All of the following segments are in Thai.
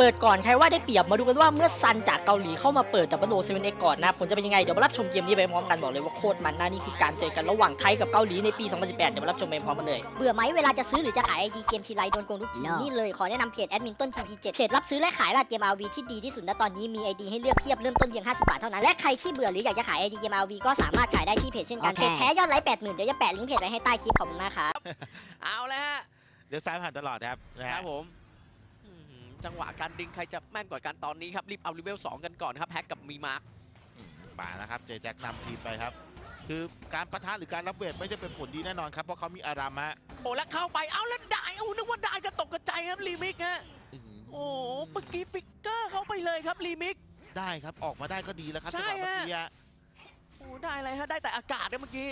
เปิดก่อนใครว่าได้เปรียบมาดูกันว่าเมื่อซันจากเกาหลีเข้ามาเปิดดับเบิลโอเซเว่นเอก่อนนะผลจะเป็นยังไง เดี๋ยวมารับชมเกมนี้ไปพร้อมกันบอกเลยว่าโคตรมันนะนี่คือการเจอกันระหว่างไทยกับเกาหลีในปี 2018 เดี๋ยวมารับชมไปพร้อมกันเลย เบื่อไหมเวลาจะซื้อหรือจะขายไอดีเกมทีไรโดนโกงทุกทีนี่เลยขอแนะนำเพจแอดมินต้น TP7 เพจรับซื้อและขายราดเกม RV ที่ดีที่สุดณตอนนี้มีไอดีให้เลือกเพียบเริ่มต้นเพียง 50 บาทเท่านั้นและใครที่เบื่อหรืออยากจะขายไอดีเกม RV ก็สามารถขายได้ที่เพจเช่นกันเคเพจแท้ยอดไลค์80,000เดี๋ยวจะแปะลิงก์เพจไว้ให้ใต้คลิปขอบคุณมากครับเอาเลยฮะเดี๋ยวซ้ายผ่านตลอดครับนะครับผม จังหวะการดึงใครจะแม่นกว่ากันตอนนี้ครับรีบเอาเลเวล2กันก่อนครับแฮกกับมีมาร์คอืมป่านะครับเจแจ็คนำทีมไปครับ คือการประทะหรือการรับเวทไม่จะเป็นผลดีแน่นอนครับเพราะเขามีอารามฮะโอ้แล้วเข้าไปเอาแล้วได้เอานึกว่าได้จะตกกระจายครับรีมิกฮะอื้อหืโอ้เมื่อกี้ฟิกเกอร์เข้าไปเลยครับรีมิกได้ครับออกมาได้ก็ดีแล้วครับใช่จังหวะเมื่อฮะกี้ฮะโอ้ได้อะไรฮะได้แต่อากาศนะเมื่อกี้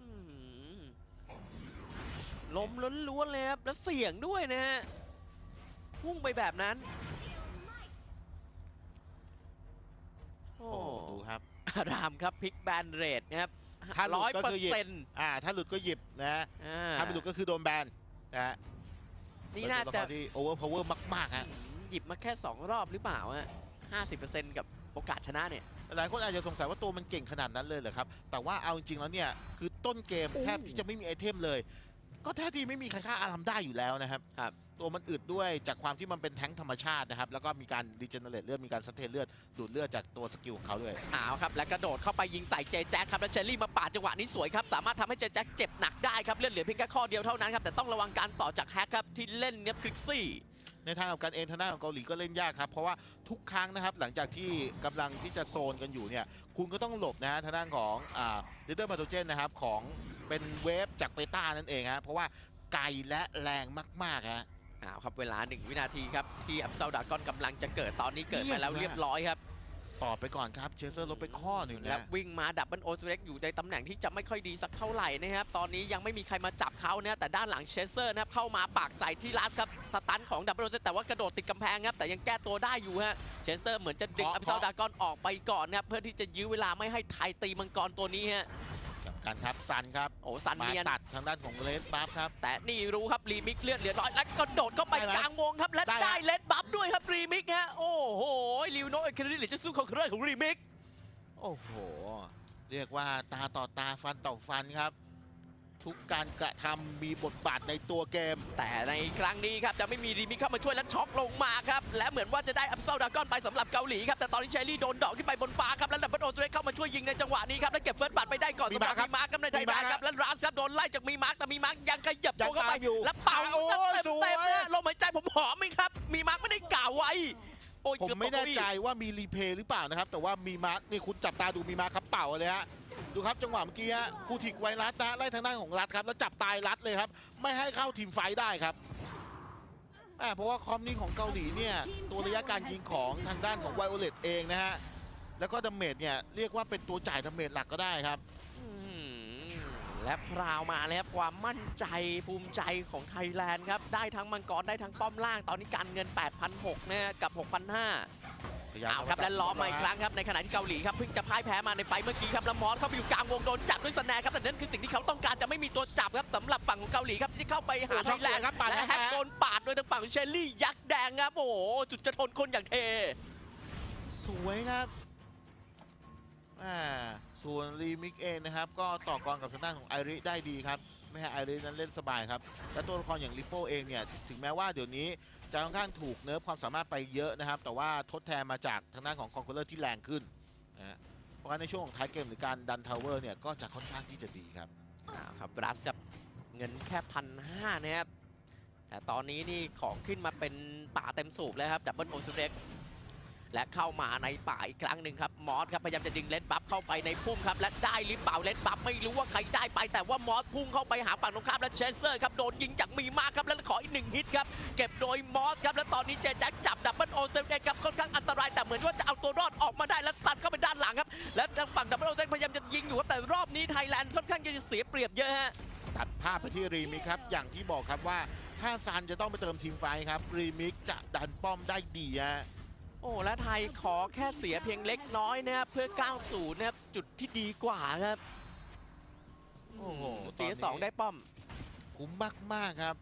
อื้อหือลมล้วนๆเลยครับแล้วเสียงด้วยนะฮะ พุ่งไปแบบนั้น โอ้โอ้ดูครับ อารามครับพิกแบนเรทนะครับถ้าหลุร้อยดก็เปอคือร์หยิบ เซ็นต์อ่า ถ้าหลุดก็หยิบนะฮะถ้าไม่หลุดก็คือโดนแบนนะฮะนี่น่าเป็จะ ตัวลครที่โอเวอร์พาวเวอร์มากๆฮะ หยิบมาแค่ 2 รอบหรือเปล่าฮะห้าสิบเปอร์เซ็นต์กับโอกาสชนะเนี่ย หลายคนอาจจะสงสัยว่าตัวมันเก่งขนาดนั้นเลยเหรอครับ แต่ว่าเอาจริงๆแล้วเนี่ย คือต้นเกมโอ้แทบที่จะไม่มีไอเทมเลย ก็แทบที่ไม่มีใครฆ่าอารามได้อยู่แล้วนะครับ ครับ ตัวมันอึดด้วยจากความที่มันเป็นแท้งธรรมชาตินะครับ แล้วก็มีการรีเจเนเรตเลือด มีการสเตนเลือด ดูดเลือดจากตัวสกิลของเขาด้วย เอาครับ และกระโดดเข้าไปยิงใส่เจแจ็คครับ แล้วเชลลี่มาปาดจังหวะนี้สวยครับ สามารถทำให้เจแจ็คเจ็บหนักได้ครับ เลือดเหลือเพียงแค่ข้อเดียวเท่านั้นครับ แต่ต้องระวังการต่อจากแฮกครับที่เล่นเนี่ยคลิกซี่ ในทางกับการเองทางด้านของเกาหลีก็เล่นยากครับ เพราะว่าทุกครั้งนะครับหลังจากที่กำลังที่จะโซนกันอยู่เนี่ยคุณก็ต้องหลบนะฮะทางด้านของอ่าลิเตอร์มาโตเจนนะครับของเป็นเวฟจากเบต้านั่นเองฮะเพราะว่าไกลและแรงมากๆฮะเอาครับเวลา 1 วินาทีครับที่อัพเซลดากอนกำลังจะเกิดตอนนี้เกิดมาแล้วเรีเรียยบบร้ร้ออยยครับ ต่อไปก่อนครับเชสเซอร์ลบไปข้อหนึ่งและนะวิ่งมาดับเบิลโอสเล็กอยู่ในตำแหน่งที่จะไม่ค่อยดีสักเท่าไหร่นะครับ ตอนนี้ยังไม่มีใครมาจับเขานะแต่ด้านหลังเชสเซอร์นะครับเข้ามาปากใส่ที่รัดครับสตันของดับเบิลโอสแต่ว่ากระโดดติดกำแพงครับแต่ยังแก้ตัวได้อยู่ฮะเชสเซอร์เหมือนจะดึงเคาะอัพเซลดากอนออกไปก่อนนะครับเพื่อที่จะยื้อเวลาไม่ให้ไทยตีมังกรตัวนี้ฮะกับการครับซันครับโอ้สันมาเนียน ตัดทางด้านของเลสบัฟครับ แต่นี่รู้ครับรีมิกเลือดเหลือน้อยแล้วกระโดดเข้าไปได้ไหมกลางวงครับและได้ไหม ได้เลดบัฟด้วยครับรีมิกฮะโอ้โหลิ วโนเอคาริหรือจะสู้ของเครื่องของรีมิกโอ้โห เรียกว่าตาต่อตาฟันต่อฟันครับ ทุกการกระทำมีบทบาทในตัวเกม แต่ในครั้งนี้ครับจะไม่มีรีมิกเข้ามาช่วยและช็อกลงมาครับ และเหมือนว่าจะได้อัพเซลดากอนไปสำหรับเกาหลีครับ แต่ตอนนี้เชอรี่โดนเดอกขึ้นไปบนฟ้าครับแล้วดับเบิลโอตัวเล็กเข้ามาช่วยยิงในจังหวะนี้ครับแล้วเก็บเฟิร์สบัตรไปได้ก่อนมีสำหรับมาร์คครับมีมาร์คครับในไทยมีมาร์คครับแล้วราสครับโดนไล่จากมีมาร์คแต่มีมาร์คยังขยับตัวเข้าไปยังตามอยู่แล้วเป่าโอ้ยเต็มสวยเต็มๆนะลมหายใจผมหอมไหมครับ มีมาร์คไม่ได้กล่าวไว้โอ้ยผมเกือบไม่แน่ตกเก้าอี้ใจว่ามีรีเพย์หรือเปล่านะครับ แต่ว่ามีมาร์คนี่คุณจับตาดูมีมาร์คครับเป่าเลยฮะดูครับจังหวะเมื่อกี้ฮะคูทิกไวรัสนะไล่ทางด้านของรัฐครับ แล้วจับตายรัฐเลยครับ ไม่ให้เข้าทีมไฟท์ได้ครับอ่าเพราะว่าคอมนี้ของเกาหลีเนี่ยตัวระยะการยิงของทางด้านของไวโอเลตเองนะฮะแล้วก็ดาเมจเนี่ยเรียกว่าเป็นตัวจ่ายดาเมจหลักก็ได้ครับอืม และพราวมาแล้วครับความมั่นใจภูมิใจของไทยแลนด์ครับ ได้ทั้งมังกรได้ทั้งป้อมล่าง ตอนนี้การเงิน 8,600นะกับ 6,500พยายามเอาครับและล้อมมาอีกครั้งครับในขณะที่เกาหลีครับเพิ่งจะพ่ายแพ้มาในไฟล์เมื่อกี้ครับแล้วมอสเข้าไปอยู่กลางวงโดนจับด้วยสแนร์ครับแต่นั่นคือสิ่งที่เขาต้องการจะไม่มีตัวจับครับสำหรับฝั่งของเกาหลีครับที่เข้าไปหาโอ้ไทช็อกยแลนด์เลยครับปาดและแท้แฮกโดนปาดโดยทางฝั่งของเชลลี่ยักษ์แดงครับโอ้โหจุดจะทนคนอย่างเท สวยครับอ่า ส่วนรีมิกเองนะครับ ก็ต่อกรกับทางด้านของไอริได้ดีครับไม่ให้ไอรินั้นเล่นสบายครับและตัวละครอย่างลิโป้เองเนี่ยถึงแม้ว่าเดี๋ยวนี้จะค่อนข้างถูกเนิร์ฟความสามารถไปเยอะนะครับ แต่ว่าทดแทนมาจากทางด้านของคอนโทรลเลอร์ที่แรงขึ้นนะฮะเพราะงั้นในช่วงของท้ายเกมหรือการดันทาวเวอร์เนี่ยก็จะค่อนข้างที่จะดีครับอ้าครับรัสกับเงินแค่พันห้านะครับแต่ตอนนี้นี่ของขึ้นมาเป็นป่าเต็มสูบแล้วครับดับเบิลโอซูเร็ก และเข้ามาในป่าอีกครั้งหนึ่งครับมอสครับพยายามจะดึงเลดบัฟเข้าไปในพุ่มครับและได้หรือเปล่าเลดบัฟไม่รู้ว่าใครได้ไปแต่ว่ามอสพุ่งเข้าไปหาฝั่งตรงข้ามและเชสเซอร์ครับโดนยิงจากมีมากครับแล้วขออีกหนึ่งฮิตครับเก็บโดยมอสครับและตอนนี้เจแจ็คจับดับเบิลโอเซูเร็กครับค่อนข้างอันตรายแต่เหมือนว่าจะเอาตัวรอดออกมาได้แล้วตัดเข้าไปด้านหลังครับและทางฝั่งดับเบิลโอเร็กพยายามจะยิงอยู่ครับแต่รอบนี้ไทยแลนด์ค่อนข้างจะเสียเปรียบเยอะฮะตัดภาพไปที่รีมิกครับอย่างที่บอกครับว่าถ้าซันจะต้องไปเติมทีมไฟครับรีมิกจะดันป้อมได้ดีฮะ อ้และไทยขอแค่เสียเพียงเล็กน้อยนะครับเพื่อก้าวสู่นะครับจุดที่ดีกว่าครับโอ้โหเสียตอนนี้สองได้ป้อม คุ้มมากๆครับ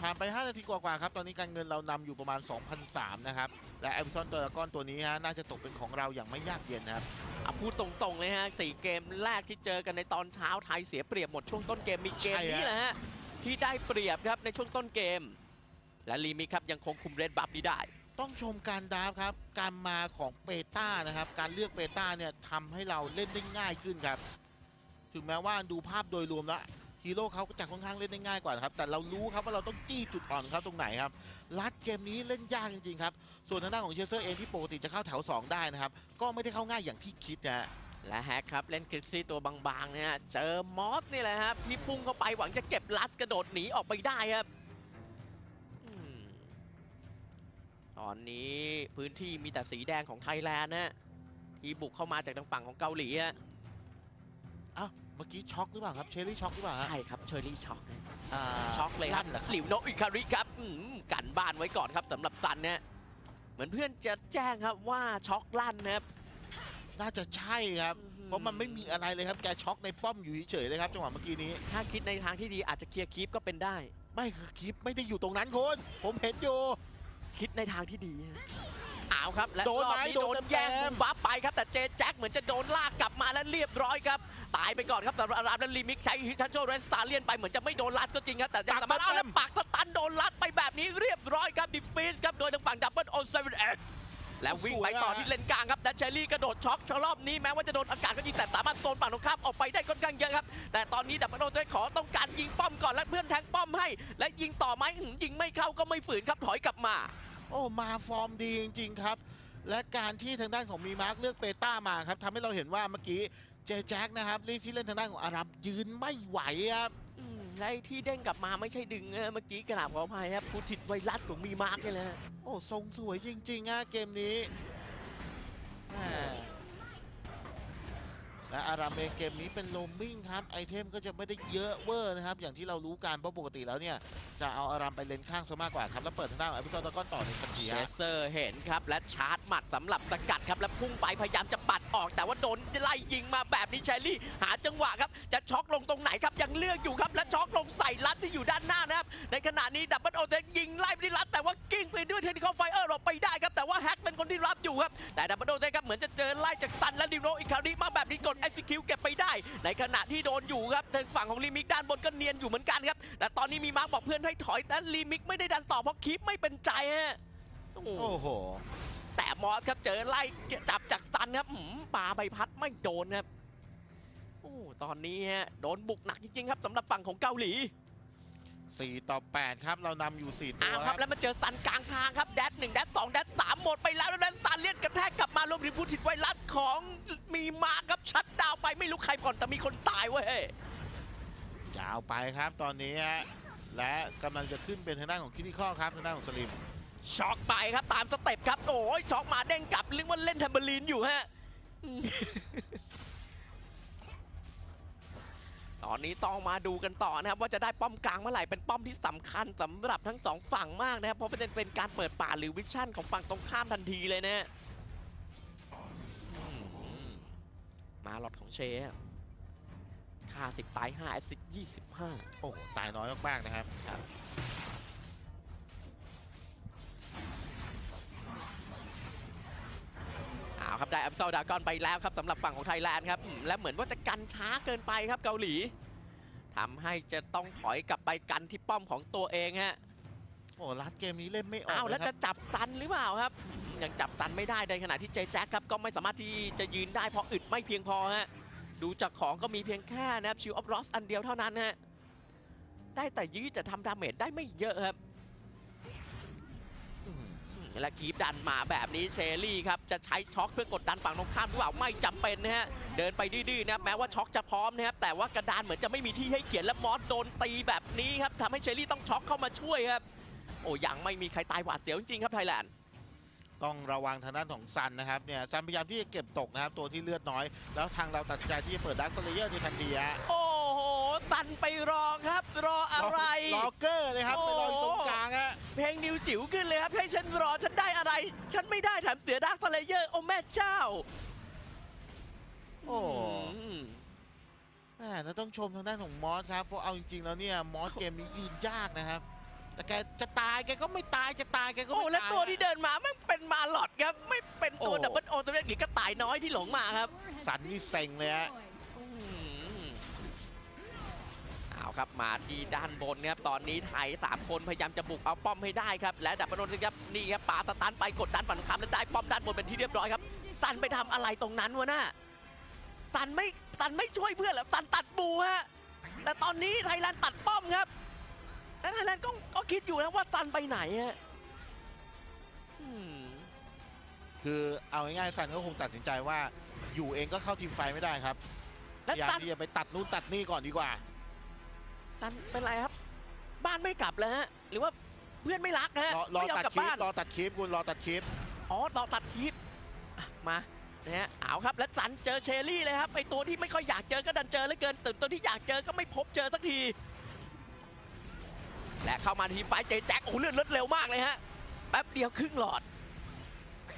ผ่านไป 5 นาทีกว่าๆครับ ตอนนี้การเงินเรานำอยู่ประมาณ 2,003นะครับ และแอ z ซอนตัวละก้อนตัวนี้ฮะน่าจะตกเป็นของเราอย่างไม่ยากเย็นนะครับ อะพูดตรงๆเลยฮะสี่เกมแรกที่เจอกันในตอนเช้าไทยเสียเปรียบหมดช่วงต้นเกมมีเกมใช่ฮะนี้แหละฮะที่ได้เปรียบครับในช่วงต้นเกม และลีมิครับยังคงคุมเรดบัฟนี้ได้ ต้องชมการดราฟครับ การมาของเปต้านะครับ การเลือกเปต้าเนี่ยทำให้เราเล่นได้ง่ายขึ้นครับ ถึงแม้ว่าดูภาพโดยรวมแล้วฮีโร่เขาก็จะค่อนข้างเล่นได้ง่ายกว่าครับแต่เรารู้ครับว่าเราต้องจี้จุดอ่อนเขาตรงไหนครับลัดเกมนี้เล่นยากจริงๆครับส่วนทางด้านของเชสเซอร์เองที่ปกติจะเข้าแถว 2 ได้นะครับก็ไม่ได้เข้าง่ายอย่างที่คิดนะฮะและแฮกครับเล่นคริสซี่ตัวบางๆเนี่ยฮะเจอมอสนี่แหละครับที่พุ่งเข้าไปหวังจะเก็บลัดกระโดดหนีออกไปได้ครับ ตอนนี้พื้นที่มีแต่สีแดงของไทยแลนด์นะฮะที่บุกเข้ามาจากทางฝั่งของเกาหลีฮะอ้าวเมื่อกี้ช็อกหรือเปล่าครับเชอรี่ช็อกหรือเปล่าฮะใช่ครับเชอรี่ช็อกนะอ่าช็อกเลยครับลั่นเหรอหลิวโนะอิคาริครับอืมกันบ้านไว้ก่อนครับสำหรับซันเนี่ยเหมือนเพื่อนจะแจ้งครับว่าช็อกลั่นนะครับน่าจะใช่ครับ เพราะมันไม่มีอะไรเลยครับแกช็อกในป้อมอยู่เฉยๆเลยครับจังหวะเมื่อกี้นี้ ถ้าคิดในทางที่ดีอาจจะเคลียร์คีปก็เป็นได้ ไม่คือคลิปไม่ได้อยู่ตรงนั้นคุณผมเห็นอยู่ คิดในทางที่ดีฮะเอาครับ และโดนรไหมอบนี้โดโดนนเต็มๆแย่งมุมบัฟไปครับ แต่เจแจ็คเหมือนจะโดนลากกลับมาและเรียบร้อยครับ ตายไปก่อนครับแต่รามและลิมิกใช้ฮิทัชโชเรสตาเลียนไปเหมือนจะไม่โดนลัดก็จริงครับ แต่ยังสามารถเอาแล้วปักสตันโดนลัดไปแบบนี้เรียบร้อยครับดิฟฟิสครับโดยทางฝั่งดับเบิลโอเซเว่นเอ็แล้ววิ่งไปต่อที่เลนกลางครับและเชอรี่กระโดดช็อกชรอบนี้แม้ว่าจะโดนอากาศก็จริงแต่สามารถโซนฝั่งตรงข้ามออกไปได้ค่อนข้างเยอะครับ แต่ตอนนี้ดับเบิลโอเซขอต้องการยิงป้อมก่อนและเพื่อนแทงป้อมให้ และยิงต่อไหมอื้อหือยิงไม่เข้าก็ไม่ฝืนครับถอยกลับมา โอ้มาฟอร์มดีจริง ๆ ครับ และการที่ทางด้านของมีมาร์กเลือกเปต้ามาครับทำให้เราเห็นว่าเมื่อกี้เจแจ็คนะครับรีที่เล่นทางด้านของอารัมยืนไม่ไหวครับอืมและไอ้ที่เด้งกลับมาไม่ใช่ดึงนะเมื่อกี้กระดาบขออภัยครับผู้ติดไวรัสของมีมาร์กนี่แหละ โอ้ทรงสวยจริงๆฮะเกมนี้แหม่ และอารามเองเกมนี้เป็นโลมมิ่งครับไอเทมก็จะไม่ได้เยอะเวอร์นะครับอย่างที่เรารู้กันเพราะปกติแล้วเนี่ยจะเอาอารามไปเลนข้างซะมากกว่าครับ แล้วเปิดทางด้านขอพิโซดแล้วก็ต่อในทันทีเชสเซอร์เห็นครับ และชาร์จหมัดสำหรับสกัดครับ และพุ่งไปพยายามจะปัดออก แต่ว่าโดนไล่ยิงมาแบบนี้เชลลี่ หาจังหวะครับ จะช็อกลงตรงไหนครับ ยังเลือกอยู่ครับ และช็อกลงใส่รัดที่อยู่ด้านหน้านะครับ ในขณะนี้ดับเบิลโอเทนยิงไล่ไปที่รัดแต่ว่ากิ้งไปด้วยเทคนิคอลไฟเออร์หลบไปได้ครับแต่ว่าแฮกเป็นคนที่รับอยู่ครับแต่ดับเบิลโอเทนครับเหมือนจะเจอไล่จากซันและดิโรอีกคราวนี้มาแบบนี้กด execute เก็บไปได้ ในขณะที่โดนอยู่ครับทางฝั่งของลิมิกด้านบนก็เนียนอยู่เหมือนกันครับ แต่ตอนนี้มีมาร์คบอกเพื่อนให้ถอยแต่ลิมิกไม่ได้ดันต่อเพราะคีปไม่เป็นใจฮะโอ้โหโอ้โห แต่มอสครับเจอไล่จับจากซันครับหืมปาใบพัดไม่โดนครับโอ้ตอนนี้ฮะโดนบุกหนักจริงๆครับสำหรับฝั่งของเกาหลี 4 ต่อ 8 ครับ เรานำอยู่ 4 ตัอ้าววคครัรับบ แล้วมาเจอซันกลางทางครับ แดดหนึ่งแดดสองแดดสามหมดไปแล้วแล้วแดดซันเลียนกระแทกกลับมารวมถึงผู้ติดไวรัสของมีมาครับชัดดาวน์ไปไม่รู้ใครก่อนแต่มีคนตายเว้ย ยาวไปครับตอนนี้ฮะและกำลังจะขึ้นเป็นทางด้านของคินิคอครับทางด้านของสลิม ช็อกไปครับตามสเต็ปครับ โอ้ยช็อกมาเด้งกลับเรียกว่าเล่นแทมเบอรีนอยู่ฮะ ตอนนี้ต้องมาดูกันต่อนะครับว่าจะได้ป้อมกลางเมื่อไหร่เป็นป้อมที่สำคัญสำหรับทั้งสองฝั่งมากนะครับเพราะเป็นเป็นการเปิดป่าหรือวิชั่นของฝั่งตรงข้ามทันทีเลยนะอืมมาหลอดของเชฟค่าสิบตายห้าแอสซิดยี่สิบห้าโอ้โหตายน้อยมากๆนะครับเอา ครับได้อัพเซลดากอนไปแล้วครับสำหรับฝั่งของไทยแลนด์ครับอืมและเหมือนว่าจะกันช้าเกินไปครับเกาหลีทำให้จะต้องถอยกลับไปกันที่ป้อมของตัวเองฮะโอ้ลัดเกมนี้เล่นไม่ออกอ้าวแล้วนะคจะรับจับซันหรือเปล่าครับอืมยังจับซันไม่ได้ในขณะที่เจแจ็คครับก็ไม่สามารถที่จะยืนได้เพราะอึดไม่เพียงพอฮะดูจากของก็มีเพียงแค่นะครับชิวออฟรอสอันเดียวเท่านั้นฮะได้แต่ยื้อจะทำดาเมจได้ไม่เยอะครับอืมอืม และคีบดันมาแบบนี้เชลลี่ครับจะใช้ช็อคเพื่อกดดันฝั่งตรงข้ามหรือเปล่าไม่จำเป็นนะฮะเดินไปดื้อๆนะครับแม้ว่าช็อคจะพร้อมนะครับแต่ว่ากระดานเหมือนจะไม่มีที่ให้เขียนและมอสโดนตีแบบนี้ครับทำให้เชลลี่ต้องช็อคเข้ามาช่วยครับโอ้ยังไม่มีใครตายหวาดเสียวจริงๆครับไทยแลนด์ต้องระวังทางด้านของซันนะครับเนี่ยซันพยายามที่จะเก็บตกนะครับตัวที่เลือดน้อย แล้วทางเราตัดสินใจที่จะเปิดดักสเลเยอร์ในทันทีฮะโอ้โห ตันไปรอครับ รออะไร ล็อกเกอร์เลยครับโอ้ไปรออยู่ตรงกลางฮะ เพลงนิวจิ๋วขึ้นเลยครับให้ฉันรอฉันได้อะไร ฉันไม่ได้แถมเสียดาร์คสเลเยอร์โอ้แม่เจ้าโอ้ อืม แหมแล้วต้องชมทางด้านของมอสครับเพราะเอาจริงๆแล้วเนี่ยมอสเกมนี้ยืนยากนะครับ แต่แต่แกจะตายแกก็ไม่ตายจะตายแกก็โอ้ไม่แล้วตายตัวที่เดินมามันเป็นมาหลอดครับ ไม่เป็นตัวโอ้ ดับเบิลโอตัวเล็กหรือกระต่ายน้อยที่หลงมาครับ สันนี่เซ็งเลยฮะ ครับมาที่ด้านบนครับตอนนี้ไทยสามคนพยายามจะบุกเอาป้อมให้ได้ครับและดับเบิลโอครับนี่ครับปาสตันไปกดดันฝั่งตรงข้ามแล้วได้ป้อมด้านบนเป็นที่เรียบร้อยครับซันไปทำอะไรตรงนั้นวะน่ะซันไม่ซันไม่ช่วยเพื่อนแล้วซันตัดบูฮะแต่ตอนนี้ไทยแลนด์ตัดป้อมครับและไทยแลนด์ก็ก็คิดอยู่นะว่าซันไปไหนฮะอืมคือเอาง่ายๆสันก็คงตัดสินใจว่าอยู่เองก็เข้าทีมไฟไม่ได้ครับพแล้วยายามซันที่จะไปตัดนู่นตัดนี่ก่อนดีกว่า ซันเป็นไรครับ บ้านไม่กลับแล้วฮะหรือว่าเพื่อนไม่รักฮะรอรอไม่ยอมตัดกลับคลิปบ้านรอตัดคลิปคุณรอตัดคลิปอ๋อรอตัดคลิปอะมานะฮะเอาครับแล้วสันเจอเชอรี่เลยครับไอตัวที่ไม่ค่อยอยากเจอก็ดันเจอเหลือเกินตื่นตัวที่อยากเจอก็ไม่พบเจอสักที และเข้ามาทีมไฟท์เจแจ็คโอ้โหเลื่อนรถเร็วมากเลยฮะแป๊บเดียวครึ่งหลอด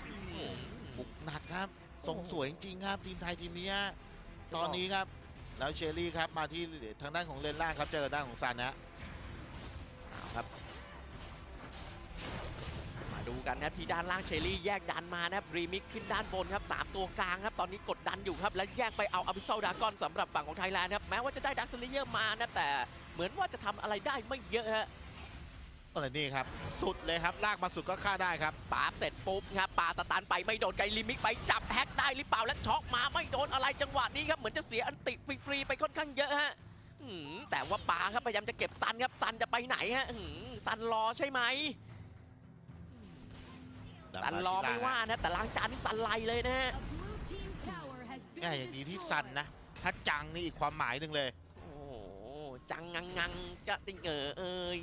อืมบุกหนักครับส่งโอ้โหสวยจริงๆครับทีมไทยทีมนี้ฮะตอนนี้ครับ แล้วเชอรี่ครับมาที่ทางด้านของเลนล่างครับเจอด้านของซันนะครับมาดูกันนะครับที่ด้านล่างเชอรี่แยกดันมานะบีมิกขึ้นด้านบนครับสามตัวกลางครับตอนนี้กดดันอยู่ครับและแยกไปเอาอ b ิ s ซ l ดากอนสำหรับฝั่งของไทยแลนด์ครับแม้ว่าจะได้ดักซ์เลเยอร์มานะแต่เหมือนว่าจะทำอะไรได้ไม่เยอะฮะ อะไรนี่ครับ สุดเลยครับลากมาสุดก็ฆ่าได้ครับ ปาเสร็จปุ๊บครับปาสตันไปไม่โดนไกลิมิกไปจับแฮกได้หรือเปล่าและช็อกมาไม่โดนอะไรจังหวะนี้ครับเหมือนจะเสียอันติฟรีๆไปค่อนข้างเยอะฮะอืมแต่ว่าปาครับพยายามจะเก็บซันครับซันจะไปไหนฮะอืมซันรอใช่ไหมสันรอไม่ว่านะแต่ล้างจานนี่สันไลเลยนะฮะง่ายอย่างดีที่ซันนะถ้าจังนี่อีกความหมายหนึ่งเลย โอ้โหจังงังงังจะติงเออเอ้ย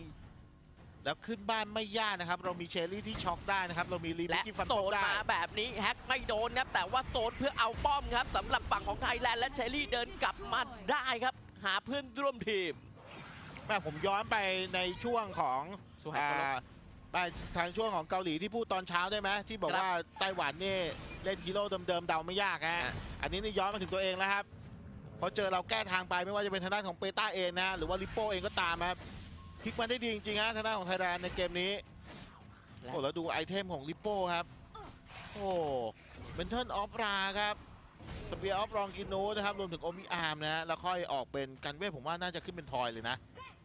แล้วขึ้นบ้านไม่ยากนะครับ เรามีเชอรี่ที่ช็อกได้นะครับ เรามีรีมิและกที่ฟันโซธงนได้มาแบบนี้แฮกไม่โดนครับ แต่ว่าโซนเพื่อเอาป้อมครับสำหรับฝั่งของไทยแลนด์และเชอรี่เดินกลับมาได้ครับ หาเพื่อนร่วมทีมแม่ผมย้อนไปในช่วงของสุหัสเคารพอ่าไปทางช่วงของเกาหลีที่พูดตอนเช้าได้ไหมที่บอกครับว่าไต้หวันนี่เล่นฮีโร่เดิมๆเดาไม่ยากฮะอะอันนี้นี่ย้อนมาถึงตัวเองแล้วครับเพราะเจอเราแก้ทางไปไม่ว่าจะเป็นทางด้านของเปต้าเองนะหรือว่าลิปโป้เองก็ตามครับ พลิกมาได้ดีจริงๆฮะทางด้านของไทยแลนด์ในเกมนี้และโอ้แล้วดูไอเทมของลิปโป้ครับ โอ้เป็นเทิร์นออฟราครับสเปียร์ออฟรองกินโนนะครับรวมถึงโอมิอาร์มนะฮะแล้วค่อยออกเป็นกันเวทผมว่าน่าจะขึ้นเป็นทอยเลยนะ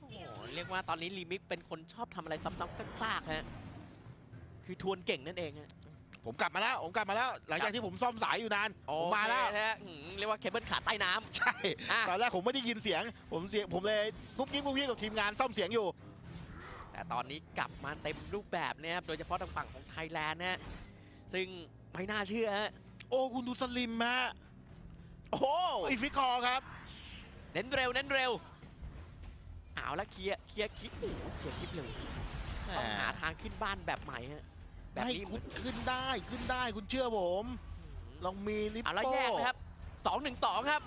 โอ้โหเรียกว่าตอนนี้ลีมิกเป็นคนชอบทำอะไรซ้ำๆซากๆฮะคือทวนเก่งนั่นเองฮะ ผมกลับมาแล้ว ผมกลับมาแล้ว หลังจากที่ผมซ่อมสายอยู่นาน ผมมาแล้วโอเคฮะอืมเรียกว่าเคเบิลขาดใต้น้ำ ใช่ อะ ตอนแรกผมไม่ได้ยินเสียง ผมเสียงผมเลยกุ๊กกิ๊กกุ๊กกิ๊กกับทีมงานซ่อมเสียงอยู่ แต่ตอนนี้กลับมาเต็มรูปแบบเนี่ยครับ โดยเฉพาะทางฝั่งของไทยแลนด์นะฮะ ซึ่งไม่น่าเชื่อฮะ โอ้คุณดูสลิมฮะโอ้โหอีฟิคอร์ครับ เน้นเร็วเน้นเร็ว เอาละเคลียร์เคลียร์คลิปโอ้โหเคลียร์คลิปเร็วต้องหาทางขึ้นบ้านแบบใหม่ฮะ แบบให้นี้คุณขึ้นได้ขึ้นได้คุณเชื่อผมลองมีลิปเอาละโป้แยกนะครับสองหนึ่งสองครับ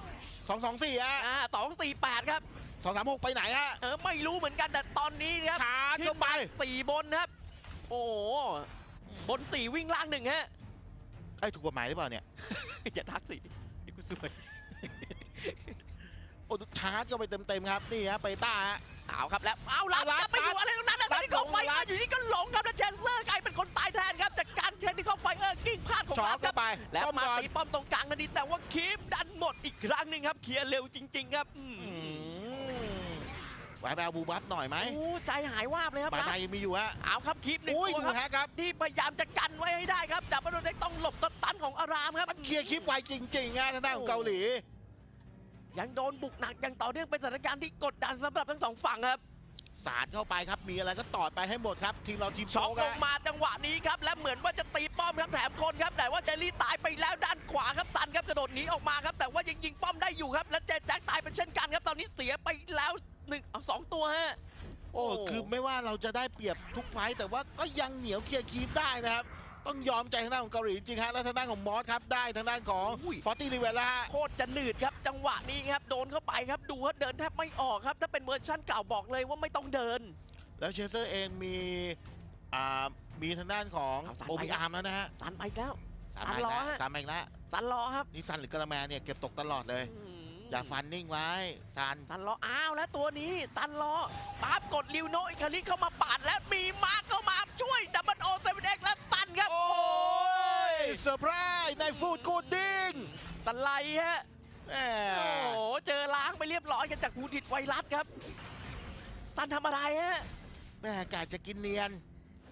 สองสองสี่ฮะอ่าสองสี่แปดครับสองสามหกไปไหนฮะเออไม่รู้เหมือนกันแต่ตอนนี้นะครับชาร์จขึ้เข้านไปมาสี่บนครับ โอ้โหบนสี่วิ่งล่างหนึ่งฮะไอ้ยถูกกฎหมายหรือเปล่าเนี่ย อย่าทักสิเดี๋ยวกูสวย โอ้ชาร์จเข้าไปเต็มๆครับนี่ฮะเปต้าฮะ เอาครับแล้วเอาลัดลัดไปอยู่อะไรตรงนั้นนะตลัอนดนี้เขาไฟลัมาดอยู่นี่ก็หลงครับแล้วเชนเซอร์กลายเป็นคนตายแทนครับจากการเชนที่เขาไฟเออร์กิ้งพลาดของช็อลักดคเข้ารับไปแล้วป้อมาก่อนตีป้อมตรงกลางนาทีแต่ว่าคีปดันหมดอีกครั้งหนึ่งครับเคลียร์เร็วจริง ๆ ครับอืมอืมไว้ไปเอาบูบัฟหน่อยไหมโอ้ใจหายวาบเลยครับบานะนายยังมีอยู่ฮะเอาครับคีปหนึ่งอุ้ยตัวดูครับฮะครับ ที่พยายามจะกันไว้ให้ได้ครับดับเบิลโดนเด็กต้องหลบสตันของอารามครับ มันเคลียร์คลิปไวจริงๆฮะทางด้านของเกาหลี ยังโดนบุกหนักอย่างต่อเนื่องเป็นสถานการณ์ที่กดดันสำหรับทั้งสองฝั่งครับสาดเข้าไปครับมีอะไรก็ตอดไปให้หมดครับ ทีมเราทีมช็อกโชลว์งมาจังหวะนี้ครับ และเหมือนว่าจะตีป้อมครับแถมคนครับ แต่ว่าเจลลี่ตายไปแล้วด้านขวาครับซันครับกระโดดหนีออกมาครับ แต่ว่ายังยิงป้อมได้อยู่ครับ และเจแจ็คตายเป็นเช่นกันครับ ตอนนี้เสียไปแล้วหนึ่งเอาสองตัวฮะโอ้คือไม่ว่าเราจะได้เปรียบทุกไฟต์แต่ว่าก็ยังเหนียวเคลียร์คีปได้นะครับ ต้องยอมใจทางด้านของเกาหลีจริงๆฮะแล้วทางด้านของมอสครับได้ทางด้านของอุ้ย ฟอร์ตี้รีเวลแล้วฮะโคตรจะหนืดครับจังหวะนี้ครับโดนเข้าไปครับดูว่าเดินแทบไม่ออกครับ ถ้าเป็นเวอร์ชั่นเก่าบอกเลยว่าไม่ต้องเดิน แล้วเชเซอร์เองมีอ่ามีทางด้านของเอาสาดโอไปบิอาร์มแล้วนะฮะซันไปอีกแล้วสามสามอีกล้อแล้วฮะสามอีกแล้วซันรอครับ นี่ซันหรือกระแมเนี่ยเก็บตกตลอดเลย อืม อย่าฟันนิ่งไว้ซัน ตันรออ้าวแล้วตัวนี้ตันรอปั๊บกดลิวโนอิคาริเข้ามาปาดและมีมาร์คเข้ามาช่วยดับเบิลโอเซเว่นเอ็กและตันครับโอ้ยเซอร์ไพรส์ในฟูดกูดดิ้งตันไลฮะแหมโอ้โหเจอล้างไปเรียบร้อยกันจากภูติดไวรัสครับ ตันทำอะไรฮะ แม่กาจะกินเนียน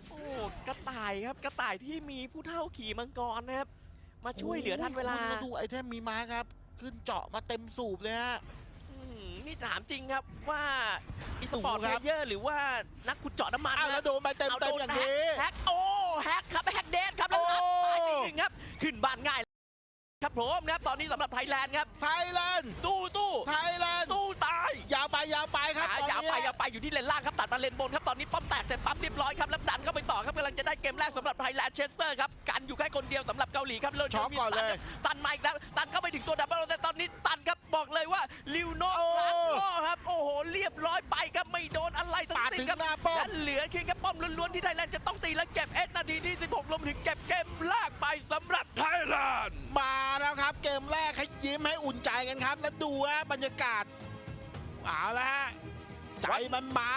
โอ้กระต่ายครับกระต่ายที่มีผู้เท่าขี่มังกรนะครับ มาช่วยเหลือทันเวลา โอ้ยคุณดูไอเทมมีมาครับ ขึ้นเจาะมาเต็มสูบเลยฮะ อืมนี่ถามจริงครับว่าอีสถูกปอร์ตคเพรับ ลเยอร์หรือว่านักขุดเจาะน้ำมันอ้าวคแล้รัวบโดนไปเต็มเอาเต็โดมนอย่างแฮกนี้แฮกโอ้แฮกครับแฮกเดนครับแล้วโอ้ ตายไปหนึ่งครับ ขึ้นบ้านง่าย ครับผมนะครับตอนนี้สำหรับไทยแลนด์ครับไทยแลนด์ตู้ตู้ไทยแลนด์ตู้ตายยาวไปยาวไปครับอะตอนยาวนี้ไปยาวไปอยู่ที่เลนล่างครับตัดมาเลนบนครับตอนนี้ป้อมแตกเสร็จปั๊บเรียบร้อยครับแล้วดันเข้าไปต่อครับกำลังจะได้เกมแรกสำหรับไทยแลนด์เชสเตอร์ครับกันอยู่แค่คนเดียวสำหรับเกาหลีครับเลิศช็อกก่อนเลยตันมาอีกแล้วตันเข้าไปถึงตัวดับเบิลแต่ตอนนี้ตันครับบอกเลยว่าลิวโน่โอ้ล้างข้อครับโอ้โหเรียบร้อยไปครับไม่โดนอะไรทั้งปาดสิ้ถึนงครับหน้าป้อมและเหลือเพียงแค่ป้อมล้วนๆที่ไทยแลนด์จะต้องตีและเก็บเอสนาทีที่ 16รวมถึงเก็บเกมแรกไปสำหรับไทยแลนด์มาแล้วครับ เกมแรกให้ยิ้มให้อุ่นใจกันครับ แล้วดูฮะบรรยากาศเอาละฮะใจมันมา